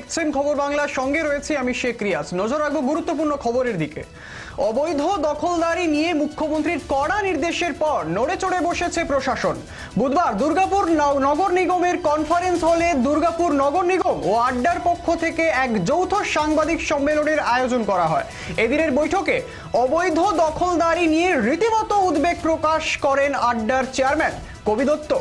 দেখছেন খবর বাংলার সঙ্গে রয়েছে আমি শেখ রিয়াজ। নজর রাখব গুরুত্বপূর্ণ খবরের দিকে। অবৈধ দখলদারি নিয়ে মুখ্যমন্ত্রীর কড়া নির্দেশের পর নড়ে চড়ে বসেছে প্রশাসন। বুধবার দুর্গাপুর নগর নিগমের কনফারেন্স হলে দুর্গাপুর নগর নিগম ও আড্ডার পক্ষ থেকে এক যৌথ সাংবাদিক সম্মেলনের আয়োজন করা হয়। এদিনের বৈঠকে অবৈধ দখলদারি নিয়ে রীতিমতো উদ্বেগ প্রকাশ করেন আড্ডার চেয়ারম্যান কবি দত্ত।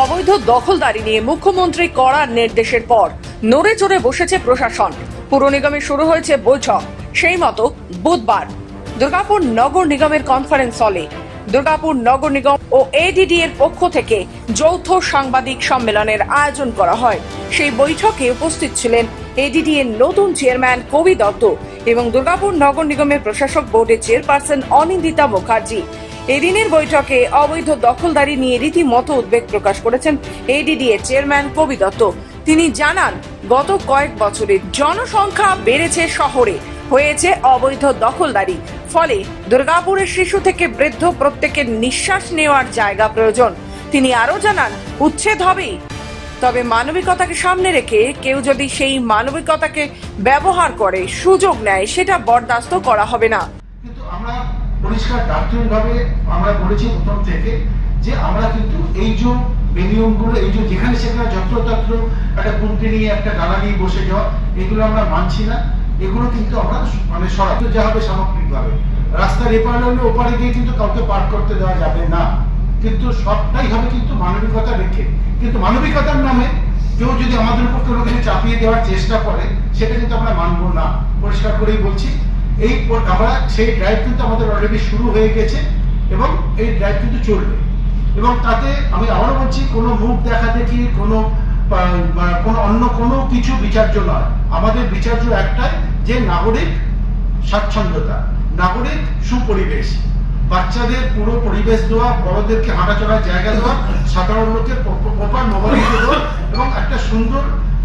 অবৈধ দখলদারি নিয়ে মুখ্যমন্ত্রী কড়া নির্দেশের পর নড়ে চড়ে বসেছে প্রশাসন। পুর নিগমে শুরু হয়েছে বৈঠক। সেই মতো বুধবার দুর্গাপুর নগর নিগমের কনফারেন্স হলে দুর্গাপুর নগর নিগম ও এডিডি এর পক্ষ থেকে যৌথ সাংবাদিক সম্মেলনের আয়োজন করা হয়। সেই বৈঠকে উপস্থিত ছিলেন এডিডি এর নতুন চেয়ারম্যান কবি দত্ত এবং দুর্গাপুর নগর নিগমের প্রশাসক বোর্ডের চেয়ারপারসন অনিন্দিতা মুখার্জি। এদিনের বৈঠকে অবৈধ দখলদারি নিয়ে রীতিমতো উদ্বেগ প্রকাশ করেছেন এডিডি এর চেয়ারম্যান কবি দত্ত। তিনি জানান, গত কয়েক বছরে জনসংখ্যা বেড়েছে শহরে। হয়েছে অবৈধ দখলদারি। ফলে দুর্গাপুরের শিশু থেকে বৃদ্ধ প্রত্যেকের নিঃশ্বাস নেওয়ার জায়গা প্রয়োজন। তিনি আরও জানান, উচ্ছেদ হবেই। তবে মানবিকতাকে সামনে রেখে কেউ যদি সেই মানবিকতাকে ব্যবহার করে, সুযোগ নেয়, সেটা বরদাস্ত করা হবে না। পরিষ্কার দার্থনিকভাবে আমরা বলেছি প্রথম থেকে যে আমরা কিন্তু এই যে বেনিয়মগুলো, এই যে যেখানে সেখানে যত্রতত্র একটা কুন্তি নিয়ে, একটা ডালা নিয়ে বসে যাওয়া, এগুলো আমরা মানছি না। এগুলো কিন্তু আমরা মানে সরাতে যা হবে সামগ্রিকভাবে। রাস্তার এপার হলে ওপারে গিয়ে কিন্তু কাউকে পার করতে দেওয়া যাবে না। কিন্তু সবটাই হবে কিন্তু মানবিকতা রেখে। কিন্তু মানবিকতার নামে কেউ যদি আমাদের উপর কোনো কিছু চাপিয়ে দেওয়ার চেষ্টা করে, সেটা কিন্তু আমরা মানবো না। পরিষ্কার করেই বলছি এই আমরা সেই ড্রাইভ কিন্তু আমাদের অলরেডি শুরু হয়ে গেছে এবং এই ড্রাইভ কিন্তু চলবে। এবং তাতে আমি আবারও বলছি, কোনো মুখ দেখা দেখি, কোনো কোনো অন্য কোনো কিছু বিচার্য নয়। আমাদের বিচার্য একটাই যে নাগরিক স্বাচ্ছন্দ্যতা, নাগরিক সুপরিবেশ। বাচ্চাদের পুরো পরিবেশ দেওয়া বড়দেরকে হাঁটা চলার জায়গা দেওয়া সাধারণ লোকের প্রপার মোবাইল দেওয়া এবং একটা সুন্দর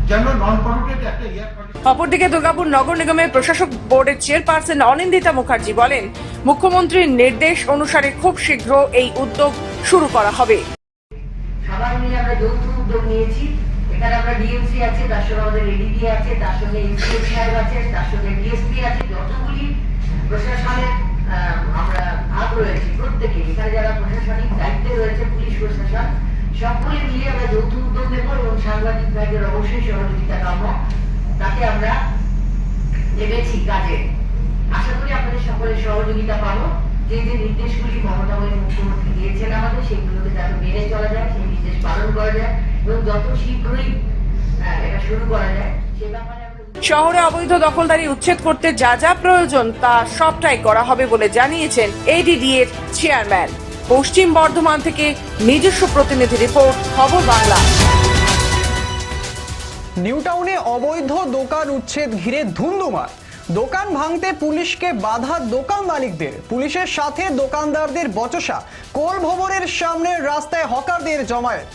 যেন নন পলিউটেড একটা এয়ার অপরদিকে দুর্গাপুর নগর নিগমের প্রশাসক বোর্ডের চেয়ারপারসন অনিন্দিতা মুখার্জি বলেন, মুখ্যমন্ত্রীর নির্দেশ অনুসারে খুব শীঘ্র এই উদ্যোগ শুরু করা হবে। সাংবাদিক অবশ্যই সহযোগিতা তাতে আমরা নেমেছি কাজে। আশা করি আপনাদের সকলের সহযোগিতা পাবো। যে যে নির্দেশগুলি মমতা মুখ্যমন্ত্রী দিয়েছেন আমাদের, সেগুলোকে যাতে মেনে চলা যায়, সেই নির্দেশ পালন করা যায় এবং যত শীঘ্রই এটা শুরু করা যায়, সে ব্যাপারে শহরে অবৈধ দখলদারি উচ্ছেদ করতে যা যা প্রয়োজন তা সবটাই করা হবে বলে জানিয়েছেন এডিডি এর চেয়ারম্যান পশ্চিম বর্ধমান থেকে নিজস্ব প্রতিনিধি রিপোর্ট, খবর বাংলা। নিউ টাউনে অবৈধ দোকান উচ্ছেদ ঘিরে ধুন্ধুমার। দোকান ভাঙতে পুলিশকে বাধা দোকান মালিকদের। পুলিশের সাথে দোকানদারদের বচসা। কোল ভবনের সামনের রাস্তায় হকারদের জমায়েত।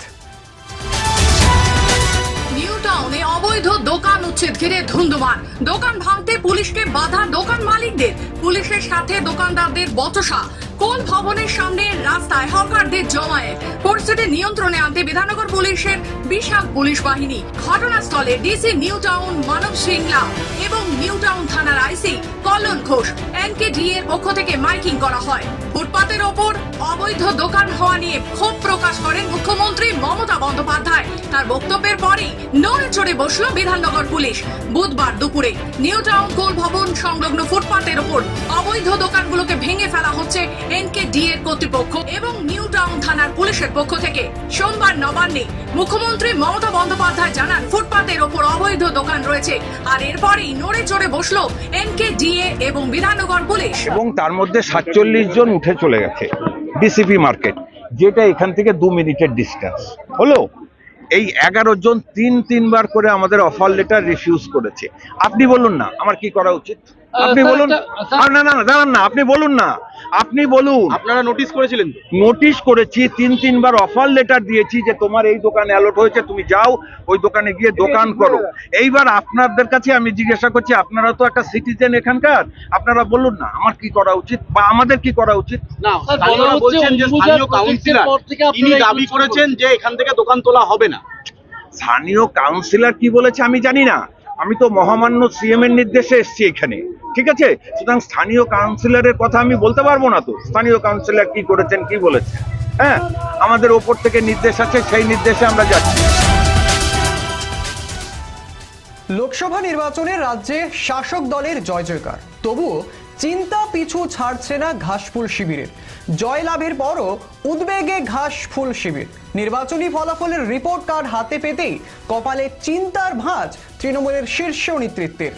নিউ টাউনে অবৈধ দোকান উচ্ছেদ ঘিরে ধুন্ধুমার। দোকান ভাঙতে পুলিশকে বাধা দোকান মালিকদের। পুলিশের সাথে দোকানদারদের বচসা। কোল ভবনের সামনে রাস্তায় হকারদের জমায়েত? পরিস্থিতি নিয়ন্ত্রণে আনতে বিধাননগর পুলিশের বিশাল পুলিশ বাহিনী। ঘটনাস্থলে DC New Town Manab Singla এবং নিউ টাউন থানার আইসি কল্যাণ ঘোষ এনকেডি এর পক্ষ থেকে মাইকিং করা হয়। ফুটপাতের ওপর অবৈধ দোকান হওয়া নিয়ে ক্ষোভ প্রকাশ করেন মুখ্যমন্ত্রী মমতা বন্দ্যোপাধ্যায়। তার বক্তব্যের পরেই নড়ে চড়ে বসল বিধাননগর পুলিশ। বুধবার দুপুরে নিউ টাউন কোল ভবন সংলগ্ন ফুটপাতের ওপর অবৈধ দোকানগুলোকে ভেঙে ফেলা হচ্ছে এনকে ডি এর কর্তৃপক্ষ এবং নিউ টাউন থানার পুলিশের পক্ষ থেকে সোমবার নবান্নে মুখ্যমন্ত্রী মমতা বন্দ্যোপাধ্যায় জানান, ফুটপাতের ওপর অবৈধ দোকান রয়েছে। আর নড়ে চড়ে এবং বিধাননগর পুলিশ। এবং তার মধ্যে সাতচল্লিশ জন উঠে চলে গেছে ডিসিপি মার্কেট, যেটা এখান থেকে দু মিনিটের ডিস্টেন্স হলো, এই এগারো জন তিন তিনবার করে আমাদের অফার লেটার রিফিউজ করেছে। আপনি বলুন না, আমার কি করা উচিত? আপনি বলুন। না না না দাঁড়ান না আপনি বলুন না। আপনি বলুন। আপনারা নোটিশ করেছিলেন তো? নোটিশ করেছি তিন তিনবার অফার লেটার দিয়েছি যে তোমার এই দোকানে অ্যালট হয়েছে তুমি যাও ওই দোকানে গিয়ে দোকান করো। এইবার আপনাদের কাছে আমি জিজ্ঞাসা করছি আপনারা তো একটা সিটিজেন এখানকার আপনারা বলুন না আমার কি করা উচিত বা আমাদের কি করা উচিত? না বলছেন যে স্থানীয় কাউন্সিলর তিনি দাবি করেছেন যে এখান থেকে দোকান তোলা হবে না। স্থানীয় কাউন্সিলর কি বলেছে আমি জানি না। আমি তো মহামান্য সিএম এর নির্দেশে এসছি এখানে, ঠিক আছে? সুতরাং স্থানীয় কাউন্সিলরের কথা আমি বলতে পারব না তো। স্থানীয় কাউন্সিলর কি করেছেন, কি বলেছেন? হ্যাঁ? আমাদের ওপর থেকে নির্দেশ আছে, সেই নির্দেশে আমরা যাচ্ছি। লোকসভা নির্বাচনে রাজ্যে শাসক দলের জয় জয়কার তবুও চিন্তা পিছু ছাড়ছে না ঘাসফুল শিবিরের। জয়লাভের পরও উদ্বেগে ঘাসফুল শিবির। নির্বাচনী ফলাফলের রিপোর্ট কার্ড হাতে পেতেই কপালে চিন্তার ভাঁজ তৃণমূলের শীর্ষ নেতৃত্বের।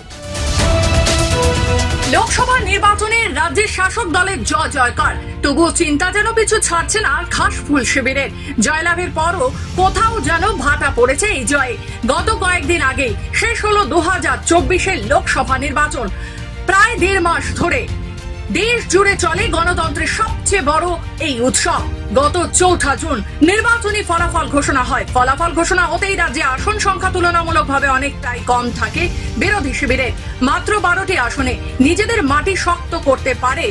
লোকসভা নির্বাচনে রাজ্যের শাসক দলের জয় জয়কার। তবুও চিন্তা যেন পিছু ছাড়ছে না ঘাস ফুল শিবিরের। জয়লাভের পরও কোথাও যেন ভাটা পড়েছে এই জয়ে। গত কয়েকদিন আগে শেষ হলো দু হাজার চব্বিশের লোকসভা নির্বাচন। প্রায় দেড় মাস ধরে দেশ জুড়ে চলে গণতন্ত্রের সবচেয়ে বড় এই উৎসব। গত চৌঠা জুন নির্বাচনী ফলাফল ঘোষণা হয়। ফলাফল ঘোষণা হতেই রাজ্যে আসন সংখ্যা তুলনামূলকভাবে অনেকটাই কম থাকে বিরোধী শিবিরের মাত্র বারোটি আসনে নিজেদের মাটি শক্ত করতে পারে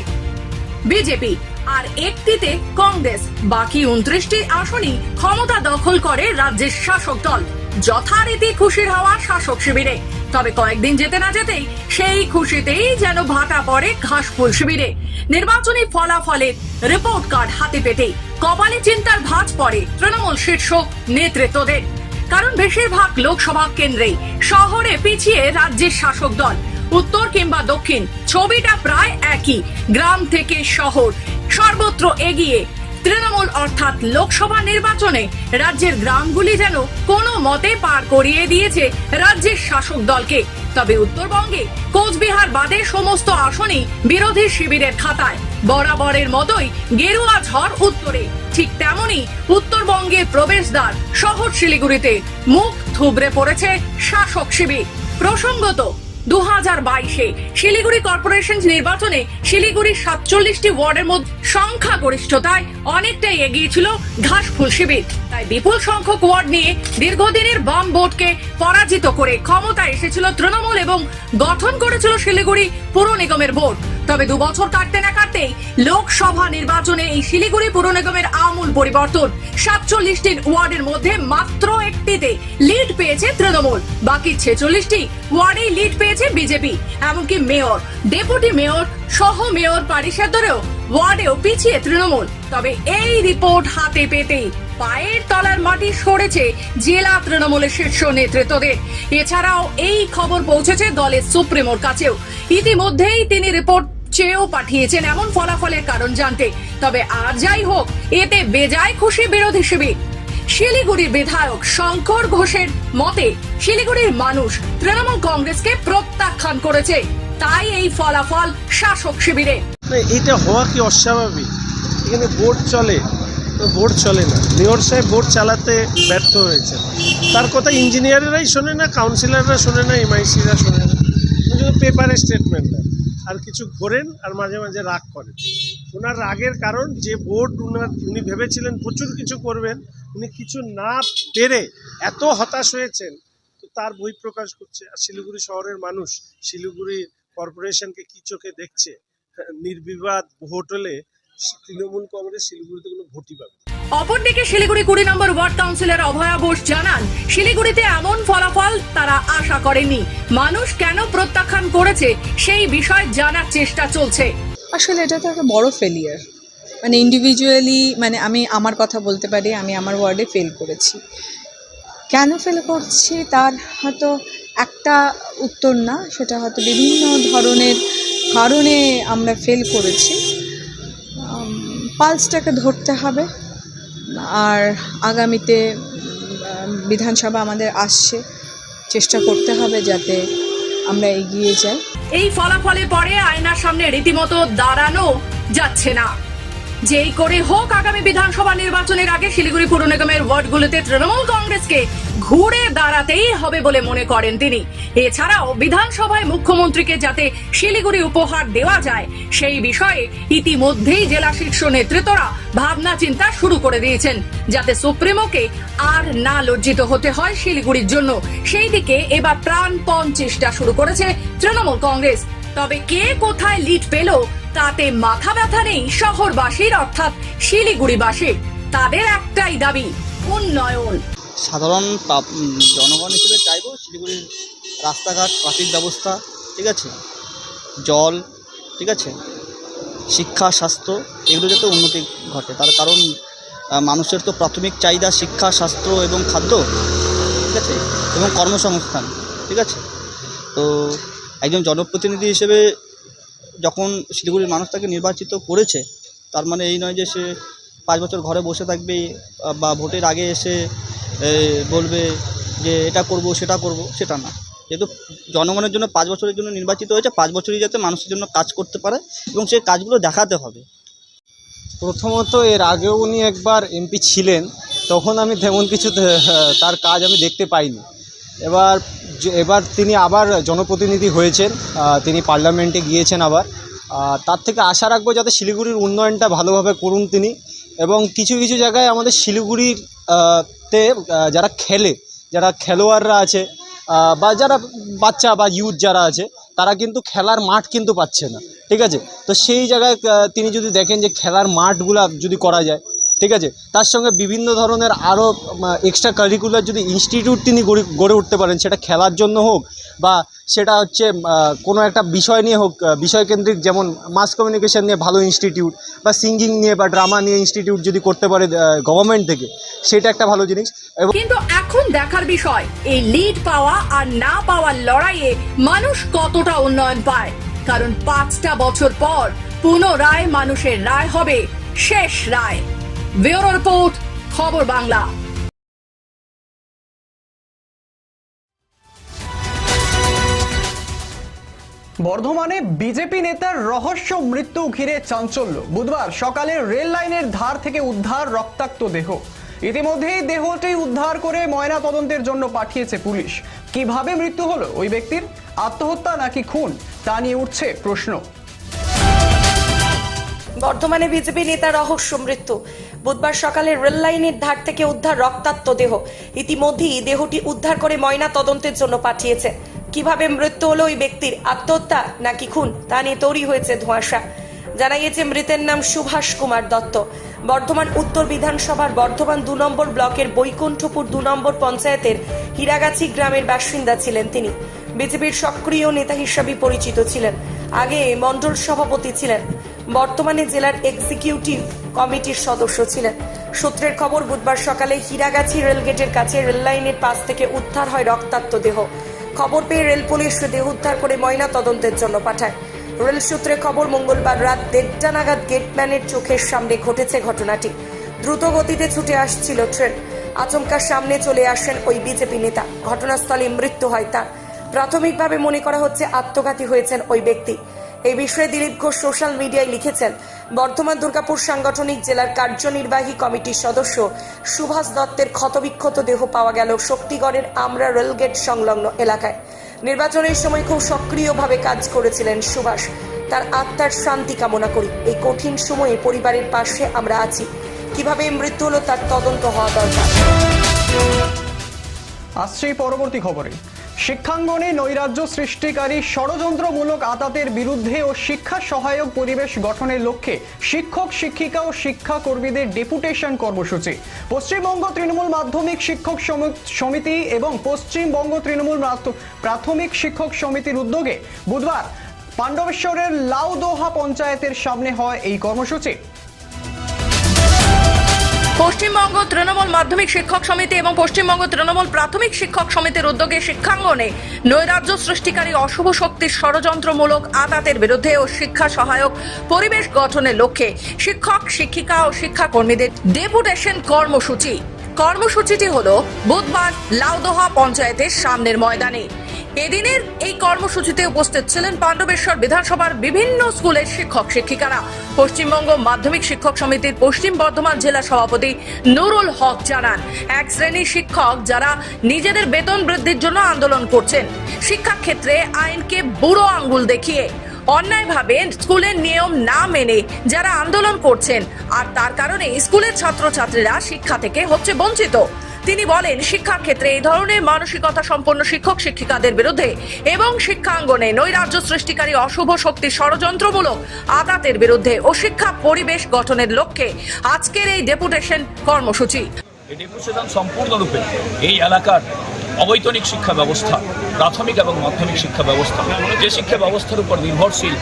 বিজেপি। আর একটিতে কংগ্রেস। বাকি উনত্রিশটি আসনই ক্ষমতা দখল করে রাজ্যের শাসক দল। যথারীতি খুশির হওয়া শাসক শিবিরে। তবে কয়েকদিন যেতে না যেতেই সেই খুশিতেই যেন ভাটা পড়ে ঘাসফুল শিবিরে। নির্বাচনী ফলাফলের রিপোর্ট কার্ড হাতে পেতেই কপালে চিন্তার ভাঁজ পড়ে তৃণমূল শীর্ষ নেতৃত্বদের। কারণ বেশিরভাগ লোকসভা কেন্দ্রেই শহরে পিছিয়ে রাজ্যের শাসক দল। উত্তর কিংবা দক্ষিণ ছবিটা প্রায় একই। গ্রাম থেকে শহর সর্বত্র এগিয়ে তৃণমূল অর্থাৎ লোকসভা নির্বাচনে রাজ্যের গ্রামগুলি যেন কোনো মতে পার করিয়ে দিয়েছে রাজ্যের শাসক দলকে। তবে উত্তরবঙ্গে কোচবিহার বাদে সমস্ত আসনই বিরোধী শিবিরের খাতায়। বরাবরের মতোই গেরুয়া ঝড় উত্তরে। ঠিক তেমনি উত্তরবঙ্গের প্রবেশদ্বার শহর শিলিগুড়িতে মুখ থুবড়ে পড়েছে শাসক শিবির। প্রসঙ্গত দু হাজার বাইশে শিলিগুড়ি কর্পোরেশন নির্বাচনে শিলিগুড়ির সাতচল্লিশটি ওয়ার্ডের মধ্যে সংখ্যাগরিষ্ঠতায় অনেকটাই এগিয়েছিল ঘাসফুল শিবির। তাই বিপুল সংখ্যক ওয়ার্ড নিয়ে দীর্ঘদিনের বাম বোর্ডকে পরাজিত করে ক্ষমতা এসেছিল তৃণমূল এবং গঠন করেছিল শিলিগুড়ি পুর নিগমের বোর্ড। তবে দু বছর কাটতে না কাটতেই লোকসভা নির্বাচনে এই শিলিগুড়ি পুর নিগমের আমূল পরিবর্তন। সাতচল্লিশটি ওয়ার্ডের মধ্যে মাত্র একটিতে লিড পেয়েছে তৃণমূল। বাকি ছেচল্লিশটি ওয়ার্ডেই লিড পেয়েছে বিজেপি, এমনকি মেয়র, ডেপুটি মেয়র সহ মেয়র পরিষদেরও ওয়ার্ডেও পিছিয়ে তৃণমূল। তবে এই রিপোর্ট হাতে পেতেই পায়ের তলার মাটি সরেছে জেলা তৃণমূলের শীর্ষ নেতৃত্বদের। এছাড়াও এই খবর পৌঁছেছে দলের সুপ্রিমোর কাছেও। ইতিমধ্যেই তিনি রিপোর্ট চেয়েও পাঠিয়েছেন এমন ফলাফলের কারণ জানতে। তবে আর যাই হোক, এতে বেজায় খুশি বিরোধী শিবির। শিলিগুড়ির বিধায়ক শঙ্কর ঘোষের মতে, শিলিগুড়ির মানুষ তৃণমূল কংগ্রেসকে প্রত্যাখ্যান করেছে। তাই এই ফলাফল শাসক শিবিরে। এটা হওয়া কি অস্বাভাবিক? এখানে বোর্ড চলে, তো চলে না। মেয়র সাহেব বোর্ড চালাতে ব্যর্থ হয়েছে তার কথা ইঞ্জিনিয়ারেরাই শোনে না, কাউন্সিলররা শোনে না এমআইসিরা শোনে না। পেপারে স্টেটমেন্ট আর কিছু ঘোরেন আর মাঝে মাঝে রাগ করেন। ওনার রাগের কারণ যে বোর্ড উনার, উনি ভেবেছিলেন প্রচুর কিছু করবেন, উনি কিছু না পেরে এত হতাশ হয়েছেন, তো তার বই প্রকাশ করছে। আর শিলিগুড়ি শহরের মানুষ শিলিগুড়ি কর্পোরেশনকে কি চোখে দেখছে? নির্বিবাদ হোটেলে তৃণমূল কংগ্রেস শিলিগুড়িতে কোনো ভোটই পাবে। অপরদিকে শিলিগুড়ি কুড়ি নম্বর ওয়ার্ড কাউন্সিলর অভয়া বোস জানান, শিলিগুড়িতে এমন ফলাফল তারা আশা করেনি মানুষ কেন প্রত্যাখ্যান করেছে সেই বিষয় জানার চেষ্টা চলছে। আসলে এটা তো একটা বড় ফেলিয়ার মানে ইন্ডিভিজুয়ালি মানে আমি আমার কথা বলতে পারি, আমি আমার ওয়ার্ডে ফেল করেছি। কেন ফেল করছি তার হয়তো একটা উত্তর না, সেটা হয়তো বিভিন্ন ধরনের কারণে আমরা ফেল করেছি। পালসটাকে ধরতে হবে। আর আগামীতে বিধানসভা আমাদের আসছে। চেষ্টা করতে হবে যাতে আমরা এগিয়ে যাই। এই ফলাফলে পরে আয়নার সামনে রীতিমতো দাঁড়ানো যাচ্ছে না। যেই করে হোক আগামী বিধানসভা নির্বাচনের আগে শিলিগুড়ি পুর নিগমের ওয়ার্ডগুলোতে তৃণমূল কংগ্রেসকে ঘুরে দাঁড়াতেই হবে বলে মনে করেন তিনি। এছাড়াও বিধানসভায় মুখ্যমন্ত্রীকে যাতে শিলিগুড়ি উপহার দেওয়া যায়, সেই বিষয়ে ইতিমধ্যেই জেলা শীর্ষ নেতৃত্বরা ভাবনা চিন্তা শুরু করে দিয়েছেন, যাতে সুপ্রিমোকে আর না লজ্জিত হতে হয় শিলিগুড়ির জন্য। সেই দিকে এবার প্রাণপণ চেষ্টা শুরু করেছে তৃণমূল কংগ্রেস। তবে কে কোথায় লিড পেল তাতে মাথা ব্যথা নেই শহরবাসীর, অর্থাৎ শিলিগুড়িবাসীর তাদের একটাই দাবি, উন্নয়ন। সাধারণ জনগণ হিসেবে চাইব শিলিগুড়ির রাস্তাঘাট, ট্রাফিক ব্যবস্থা, ঠিক আছে? জল, ঠিক আছে? শিক্ষা, স্বাস্থ্য, এগুলো যাতে উন্নতি ঘটে। তার কারণ মানুষের তো প্রাথমিক চাহিদা শিক্ষা, স্বাস্থ্য এবং খাদ্য, ঠিক আছে? এবং কর্মসংস্থান, ঠিক আছে? তো একজন জনপ্রতিনিধি হিসেবে যখন শিলিগুড়ির মানুষ তাকে নির্বাচিত করেছে, তার মানে এই নয় যে সে পাঁচ বছর ঘরে বসে থাকবে, বা ভোটের আগে এসে বলবে যে এটা করব, সেটা করব, সেটা না। যেহেতু জনগণের জন্য পাঁচ বছরের জন্য নির্বাচিত হয়েছে, পাঁচ বছরই যাতে মানুষের জন্য কাজ করতে পারে এবং সেই কাজগুলো দেখাতে হবে। প্রথমত এর আগেও উনি একবার এমপি ছিলেন, তখন আমি তেমন কিছু তার কাজ আমি দেখতে পাইনি। এবার এবার তিনি আবার জনপ্রতিনিধি হয়েছেন তিনি পার্লামেন্টে গিয়েছেন আবার। তার থেকে আশা রাখব যাতে শিলিগুড়ির উন্নয়নটা ভালোভাবে করুন তিনি এবং কিছু কিছু জায়গায় আমাদের শিলিগুড়ির তে যারা খেলে, যারা খেলোয়াড়রা আছে বা যারা বাচ্চা বা ইউথ যারা আছে, তারা কিন্তু খেলার মাঠ কিন্তু পাচ্ছে না, ঠিক আছে? তো সেই জায়গায় তিনি যদি দেখেন যে খেলার মাঠগুলা যদি করা যায় ঠিক আছে? তার সঙ্গে বিভিন্ন ধরনের আরও এক্সট্রা কারিকুলার যদি ইনস্টিটিউট তিনি গড়ে গড়ে উঠতে পারেন, সেটা খেলার জন্য হোক বা সেটা হচ্ছে কোনো একটা বিষয় নিয়ে হোক বিষয়কেন্দ্রিক যেমন মাস কমিউনিকেশন নিয়ে ভালো ইনস্টিটিউট বা সিঙ্গিং নিয়ে বা ড্রামা নিয়ে ইনস্টিটিউট যদি করতে পারে গভর্নমেন্ট থেকে, সেটা একটা ভালো জিনিস। কিন্তু এখন দেখার বিষয়, এই লিড পাওয়া আর না পাওয়ার লড়াইয়ে মানুষ কতটা উন্নয়ন পায়? কারণ পাঁচটা বছর পর পুনরায় মানুষের রায় হবে শেষ রায়। ব্যুরো রিপোর্ট, খবর বাংলা। বর্ধমানে বিজেপি নেতার রহস্য মৃত্যু ঘিরে চাঞ্চল্য। বুধবার সকালে রেল লাইনের ধার থেকে উদ্ধার রক্তাক্ত দেহ। ইতিমধ্যেই দেহটি উদ্ধার করে ময়না তদন্তের জন্য পাঠিয়েছে পুলিশ। কীভাবে মৃত্যু হলো ওই ব্যক্তির আত্মহত্যা নাকি খুন, তা নিয়ে উঠছে প্রশ্ন। বর্ধমানে বিজেপি নেতা রহস্য মৃত্যু। বুধবার সকালে রেল লাইনের ধার থেকে উদ্ধার রক্তাক্ত দেহ। ইতিমধ্যেই দেহটি উদ্ধার করে ময়না তদন্তের জন্য পাঠিয়েছে। কীভাবে মৃত্যু হলো ওই ব্যক্তির আত্মহত্যা নাকি খুন, তা নিয়ে তৈরি হয়েছে ধোঁয়াশা। জানা গিয়েছে, মৃতের নাম সুভাষ কুমার দত্ত। বর্ধমান উত্তর বিধানসভার বর্ধমান দু নম্বর ব্লকের বৈকুণ্ঠপুর দু নম্বর পঞ্চায়েতের হীরাগাছি গ্রামের বাসিন্দা ছিলেন তিনি। বিজেপির সক্রিয় নেতা হিসাবে পরিচিত ছিলেন। আগে মণ্ডল সভাপতি ছিলেন। বর্তমানে জেলার এক্সিকিউটিভ কমিটির সদস্য ছিলেন। সূত্রের খবর, বুধবার সকালে হীরাগাছি রেলগেটের কাছে রেল লাইনের পাশ থেকে উদ্ধার হয় রক্তাক্ত দেহ। খবর পেয়ে রেল পুলিশ দেহ উদ্ধার করে ময়না তদন্তের জন্য পাঠায়। রেল সূত্রে খবর, মঙ্গলবার রাত দেড়টা নাগাদ গেটম্যানের চোখের সামনে ঘটেছে ঘটনাটি। দ্রুত গতিতে ছুটে আসছিল ট্রেন। আচমকার সামনে চলে আসেন ওই বিজেপি নেতা। ঘটনাস্থলে মৃত্যু হয় তার। প্রাথমিকভাবে মনে করা হচ্ছে আত্মঘাতী হয়েছেন ওই ব্যক্তি। এই বিষয়ে দিলীপ ঘোষ সোশ্যাল মিডিয়ায় লিখেছেন, বর্ধমান দুর্গাপুর সাংগঠনিক জেলার কার্যনির্বাহী কমিটির সদস্য সুভাষ দত্তের ক্ষতবিক্ষত দেহ পাওয়া গেল শক্তিগড়ের আমরা রেলগেট সংলগ্ন এলাকায়। নির্বাচনের সময় খুব সক্রিয়ভাবে কাজ করেছিলেন সুভাষ। তার আত্মার শান্তি কামনা করি। এই কঠিন সময়ে পরিবারের পাশে আমরা আছি। কীভাবে মৃত্যু হলো তার তদন্ত হওয়া দরকার। আসছে পরবর্তী খবরে। শিক্ষাঙ্গনে নৈরাজ্য সৃষ্টিকারী ষড়যন্ত্রমূলক আতাতের বিরুদ্ধে ও শিক্ষা সহায়ক পরিবেশ গঠনের লক্ষ্যে শিক্ষক, শিক্ষিকা ও শিক্ষাকর্মীদের ডেপুটেশন কর্মসূচি। পশ্চিমবঙ্গ তৃণমূল মাধ্যমিক শিক্ষক সমি- সমিতি এবং পশ্চিমবঙ্গ তৃণমূল প্রাথমিক শিক্ষক সমিতির উদ্যোগে বুধবার পাণ্ডবেশ্বরের লাউদোহা পঞ্চায়েতের সামনে হয় এই কর্মসূচি। পশ্চিমবঙ্গ তৃণমূল মাধ্যমিক শিক্ষক সমিতি এবং পশ্চিমবঙ্গ তৃণমূল প্রাথমিক শিক্ষক সমিতির উদ্যোগে শিক্ষাঙ্গনে নৈরাজ্য সৃষ্টিকারী অশুভ শক্তির ষড়যন্ত্রমূলক আদাতের বিরুদ্ধে ও শিক্ষা সহায়ক পরিবেশ গঠনের লক্ষ্যে শিক্ষক, শিক্ষিকা ও শিক্ষাকর্মীদের ডেপুটেশন কর্মসূচি। কর্মসূচিটি হল বুধবার লাউদোহা পঞ্চায়েতের সামনের ময়দানে। এদিনের এই কর্মসূচিতে উপস্থিত ছিলেন পাণ্ডবেশ্বর বিধানসভার বিভিন্ন স্কুলের শিক্ষক, শিক্ষিকারা। পশ্চিমবঙ্গ মাধ্যমিক শিক্ষক সমিতির পশ্চিম বর্ধমান জেলা সভাপতি নুরুল হক জানান, এক শ্রেণির শিক্ষক যারা নিজেদের বেতন বৃদ্ধির জন্য আন্দোলন করছেন, শিক্ষাক্ষেত্রে আইনকে বুড়ো আঙ্গুল দেখিয়ে অন্যায়ভাবে স্কুলের নিয়ম না মেনে যারা আন্দোলন করছেন, আর তার কারণে স্কুলের ছাত্রছাত্রীরা শিক্ষা থেকে হচ্ছে বঞ্চিত। তিনি বলেন শিক্ষার ক্ষেত্রে এই ধরনের মানসিকতা সম্পন্ন শিক্ষক শিক্ষিকাদের বিরুদ্ধে এবং শিক্ষাঙ্গনে নৈরাজ্য সৃষ্টিকারী অশুভ শক্তি ষড়যন্ত্রমূলক আদাতের বিরুদ্ধে ও শিক্ষা পরিবেশ গঠনের লক্ষ্যে আজকের এই ডেপুটেশন কর্মসূচি। ডেপুটেশন সম্পূর্ণরূপে এই এলাকার অবৈতনিক শিক্ষা ব্যবস্থা, প্রাথমিক এবং মাধ্যমিক শিক্ষা ব্যবস্থা, যে শিক্ষা ব্যবস্থার উপর নির্ভরশীল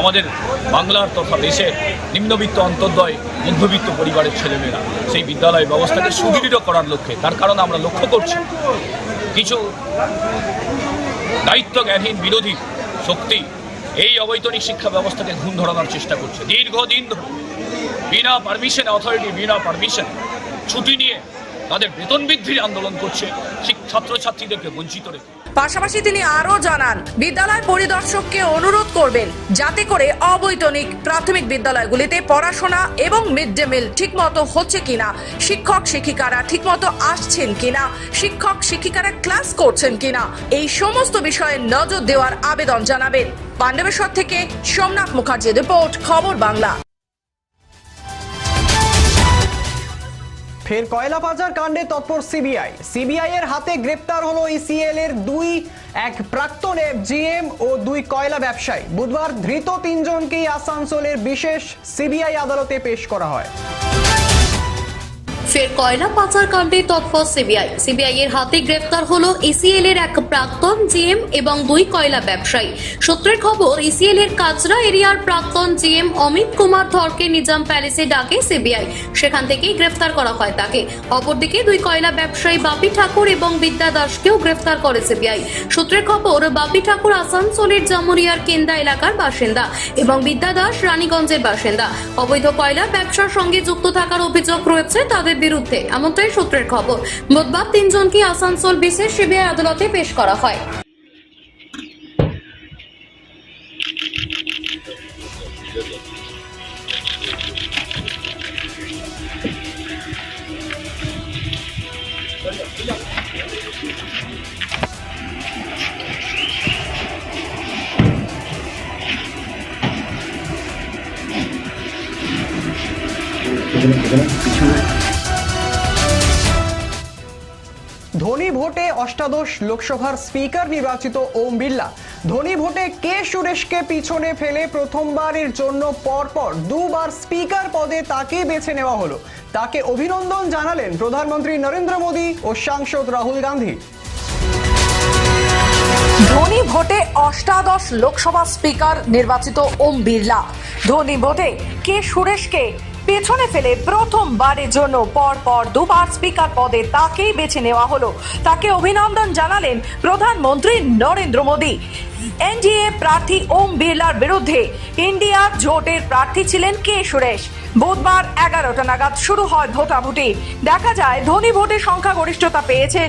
আমাদের বাংলার তথা দেশের নিম্নবিত্ত অন্তর্দয়, মধ্যবিত্ত পরিবারের ছেলেমেয়েরা সেই বিদ্যালয় ব্যবস্থাকে সুদৃঢ় করার লক্ষ্যে, তার কারণ আমরা লক্ষ্য করছি কিছু দায়িত্ব জ্ঞানহীন বিরোধী শক্তি এই অবৈতনিক শিক্ষা ব্যবস্থাকে ঘুম ধরানোর চেষ্টা করছে। দীর্ঘদিন ধরে বিনা পারমিশন অথরিটি বিনা পারমিশন ছুটি নিয়ে তাদের বেতন বৃদ্ধির আন্দোলন করছে। ছাত্রছাত্রীদেরকে বঞ্চিত রেখে। পাশাপাশি তিনি আরও জানান, বিদ্যালয় পরিদর্শককে অনুরোধ করবেন যাতে করে অবৈতনিক প্রাথমিক বিদ্যালয়গুলিতে পড়াশোনা এবং মিড ডে মিল ঠিকমতো হচ্ছে কিনা, শিক্ষক শিক্ষিকারা ঠিকমতো আসছেন কিনা, শিক্ষক শিক্ষিকারা ক্লাস করছেন কিনা, এই সমস্ত বিষয়ে নজর দেওয়ার আবেদন জানাবেন। পাণ্ডবেশ্বর থেকে সোমনাথ মুখার্জি রিপোর্ট, খবর বাংলা। ফের কয়লা পাচার কাণ্ডে তৎপর সিবিআই। সিবিআই এর হাতে গ্রেপ্তার হলো ইসিএল এর দুই এক প্রাক্তন জিএম ও দুই কয়লা ব্যবসায়ী। বুধবার ধৃত তিনজনকেই আসানসোলের বিশেষ সিবিআই আদালতে পেশ করা হয়। ফের কয়লা পাচার কাণ্ডে তৎপর সিবিআই। সিবিআই এর হাতে গ্রেফতার হলো ইসিএল এর এক প্রাক্তন জিএম এবং দুই কয়লা ব্যবসায়ী। সূত্রের খবর ইসিএল এর কাচরা এরিয়ার প্রাক্তন জিএম অমিত কুমার ধরকে নিজাম প্যালেসে ডাকে সিবিআই। সেখান থেকেই গ্রেফতার করা হয় তাকে। অপরদিকে দুই কয়লা ব্যবসায়ী বাপি ঠাকুর এবং বিদ্যা দাসকেও গ্রেফতার করে সিবিআই। সূত্রের খবর, বাপি ঠাকুর আসানসোলের জামুরিয়ার কেন্দা এলাকার বাসিন্দা এবং বিদ্যা দাস রানীগঞ্জের বাসিন্দা। অবৈধ কয়লা ব্যবসার সঙ্গে যুক্ত থাকার অভিযোগ রয়েছে তাদের বিরুদ্ধে এমনটাই সূত্রের খবর। বুধবার তিনজনকে আসানসোল বিশেষ সিবিআই আদালতে পেশ করা হয়। ধনী ভোটে অষ্টাদশ লোকসভার স্পিকার নির্বাচিত ওম বিড়লা। ধনী ভোটে কে সুরেশকে পিছনে ফেলে প্রথমবারের জন্য পরপর দুবার স্পিকার পদে তাকে বেছে নেওয়া হলো। তাকে অভিনন্দন জানালেন প্রধানমন্ত্রী নরেন্দ্র মোদী ও সাংসদ রাহুল গান্ধী। ধনী ভোটে অষ্টাদশ লোকসভা স্পিকার নির্বাচিত ওম বিড়লা। ধনী ভোটে কে সুরেশকে পেছনে ফেলে প্রথমবারের জন্য পর পর দুবার স্পিকার পদে তাকেই বেছে নেওয়া হলো। তাকে অভিনন্দন জানালেন প্রধানমন্ত্রী নরেন্দ্র মোদী। এনডিএ প্রার্থী ওম বিড়লার বিরুদ্ধে ইন্ডিয়া জোটের প্রার্থী ছিলেন কে সুরেশ। বুধবার এগারোটা নাগাদ শুরু হয় ভোটাভুটি। দেখা যায় ধনী ভোটে সংখ্যাগরিষ্ঠতা পেয়েছে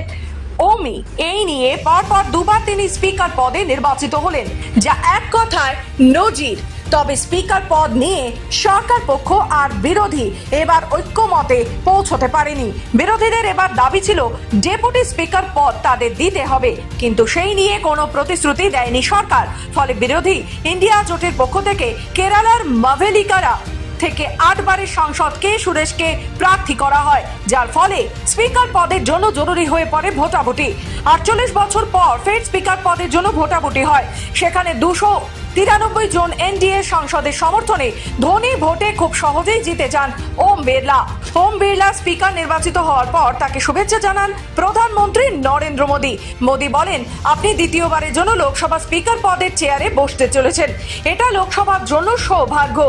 ওমি এই নিয়ে পরপর দুবার তিনি স্পিকার পদে নির্বাচিত হলেন, যা এক কথায় নজির। তবে স্পিকার পদ নিয়ে সরকার পক্ষ আর বিরোধী এবার ঐক্যমতে পৌঁছতে পারেনি। বিরোধীদের এবার দাবি ছিল, ডেপুটি স্পিকার পদ তাদের দিতে হবে, কিন্তু সেই নিয়ে কোনো প্রতিশ্রুতি দেয়নি সরকার। ফলে বিরোধী ইন্ডিয়া জোটের পক্ষ থেকে কেরালার মাভেলিকারা থেকে আটবারের সাংসদ কে সুরেশকে প্রার্থী করা হয়, যার ফলে স্পিকার পদের জন্য জরুরি হয়ে পড়ে ভোটাভুটি। আটচল্লিশ বছর পর ফের স্পিকার পদের জন্য ভোটাভুটি হয় সেখানে দুশো তিরানব্বই জন এনডিএ সংসদের সমর্থনে ধনী ভোটে খুব সহজেই জিতে যান ওম বিড়লা ওম বিড়লা স্পিকার নির্বাচিত হওয়ার পর তাকে শুভেচ্ছা জানান প্রধানমন্ত্রী নরেন্দ্র মোদী মোদী বলেন আপনি দ্বিতীয়বারের জন্য লোকসভা স্পিকার পদের চেয়ারে বসতে চলেছেন এটা লোকসভার জন্য সৌভাগ্য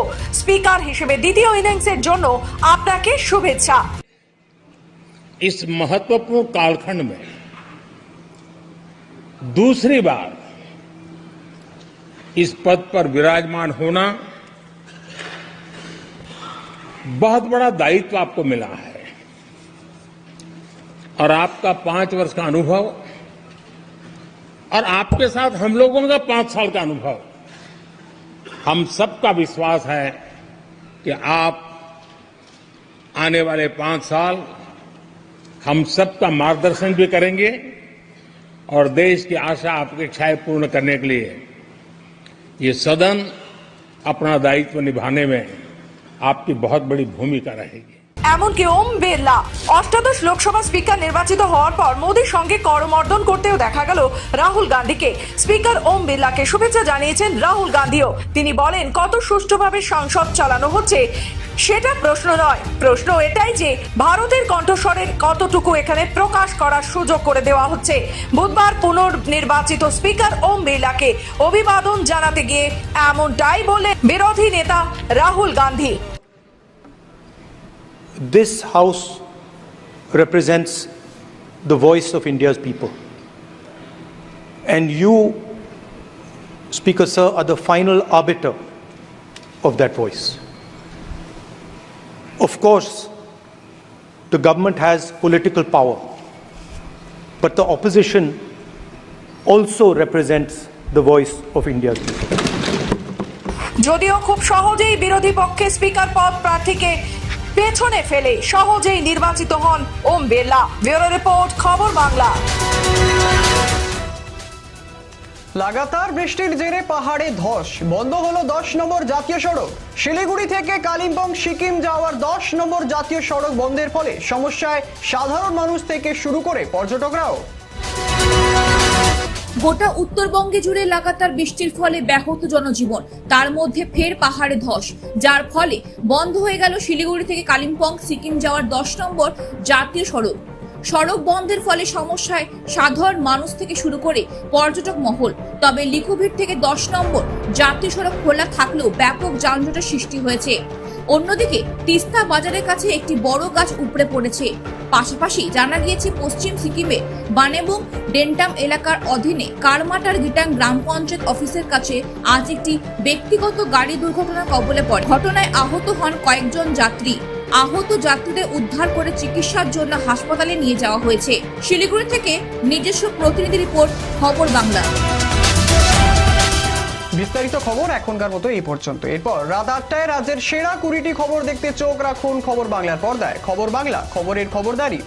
স্পিকার হিসেবে দ্বিতীয় ইনিংসের জন্য আপনাকে শুভেচ্ছা इस महत्वपूर्ण कालखंड में दूसरी बार इस पद पर विराजमान होना बहुत बड़ा दायित्व आपको मिला है। और आपका पाँच वर्ष का अनुभव और आपके साथ हम लोगों का पाँच साल का अनुभव। हम सबका विश्वास है कि आप आने वाले पाँच साल हम सबका मार्गदर्शन भी करेंगे। और देश की आशा अपेक्षाएँ पूर्ण करने के लिए ये सदन अपना दायित्व निभाने में आपकी बहुत बड़ी भूमिका रहेगी। এমনকি ওম বিড়লা। অষ্টাদশ লোকসভা স্পিকার নির্বাচিত হওয়ার পর মোদীর সঙ্গে করমর্দন করতেও দেখা গেল রাহুল গান্ধীকে। স্পিকার ওম বিড়লাকে শুভেচ্ছা জানিয়েছেন রাহুল গান্ধীও। তিনি বলেন, কত সুষ্ঠুভাবে সংসদ চালানো হচ্ছে সেটা প্রশ্ন নয়। প্রশ্ন এটাই যে, ভারতের কণ্ঠস্বরের কতটুকু এখানে প্রকাশ করার সুযোগ করে দেওয়া হচ্ছে। বুধবার পুনর্নির্বাচিত স্পিকার ওম বিড়লাকে অভিবাদন জানাতে গিয়ে এমনটাই বলে বিরোধী নেতা Rahul Gandhi. This house represents the voice of India's people. And you, Speaker Sir, are the final arbiter of that voice. Of course, the government has political power, but the opposition also represents the voice of India's people. যদিও খুব সহজেই বিরোধী পক্ষে speaker পদ প্রার্থীকে পেছনে ফেলে সহজেই নির্বাচিত হন ওম বিড়লা। ব্যুরো রিপোর্ট, খবর বাংলা। লাগাতার বৃষ্টির জেরে পাহাড়ে ধস। বন্ধ হলো দশ নম্বর জাতীয় সড়ক। শিলিগুড়ি থেকে কালিম্পং, সিকিম যাওয়ার দশ নম্বর জাতীয় সড়ক বন্ধের ফলে সমস্যায় সাধারণ মানুষ থেকে শুরু করে পর্যটকরাও। গোটা উত্তরবঙ্গে জুড়ে লাগাতার বৃষ্টির ফলে ব্যাহত জনজীবন। তার মধ্যে ফের পাহাড়ে ধস, যার ফলে বন্ধ হয়ে গেল শিলিগুড়ি থেকে কালিম্পং, সিকিম যাওয়ার দশ নম্বর জাতীয় সড়ক। সড়ক বন্ধের ফলে সমস্যায় সাধারণ মানুষ থেকে শুরু করে পর্যটক মহল। তবে লিখুভিড় থেকে দশ নম্বর জাতীয় সড়ক খোলা থাকলেও ব্যাপক যানজটের সৃষ্টি হয়েছে। অন্যদিকে তিস্তা বাজারের কাছে একটি বড় গাছ উপড়ে পড়েছে। পাশাপাশি জানা গিয়েছে, পশ্চিম সিকিমে বানেবং ডেন্টাম এলাকার অধীনে কারমাটার গিটাং গ্রাম পঞ্চায়েত অফিসের কাছে আজ একটি ব্যক্তিগত গাড়ি দুর্ঘটনার কবলে পড়ে। ঘটনায় আহত হন কয়েকজন যাত্রী। আহত যাত্রীদের উদ্ধার করে চিকিৎসার জন্য হাসপাতালে নিয়ে যাওয়া হয়েছে। শিলিগুড়ি থেকে নিজস্ব প্রতিনিধি রিপোর্ট, খবর বাংলা। বিস্তারিত খবর এখনকার মতো এই পর্যন্ত। এরপর রাত আটটায় রাজ্যের সেরা কুড়িটি খবর দেখতে চোখ রাখুন খবর বাংলার পর্দায়। খবর বাংলা, খবরের খবরদারি।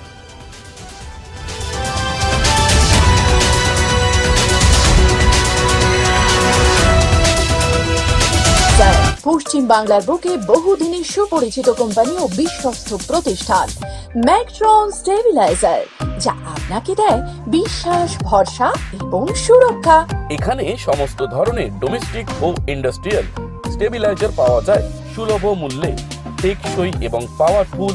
পশ্চিম বাংলার বুকে বহুদিনের সুপরিচিত কোম্পানি ও বিশ্বস্ত প্রতিষ্ঠান। ম্যাকট্রন স্টেবিলাইজার যা আপনাকে দেয় বিশ্বাস, ভরসা এবং সুরক্ষা। এখানে সমস্ত ধরনের ডোমেস্টিক ও ইন্ডাস্ট্রিয়াল স্টেবিলাইজার পাওয়া যায় সুলভ মূল্যে, টেকসই এবং পাওয়ারফুল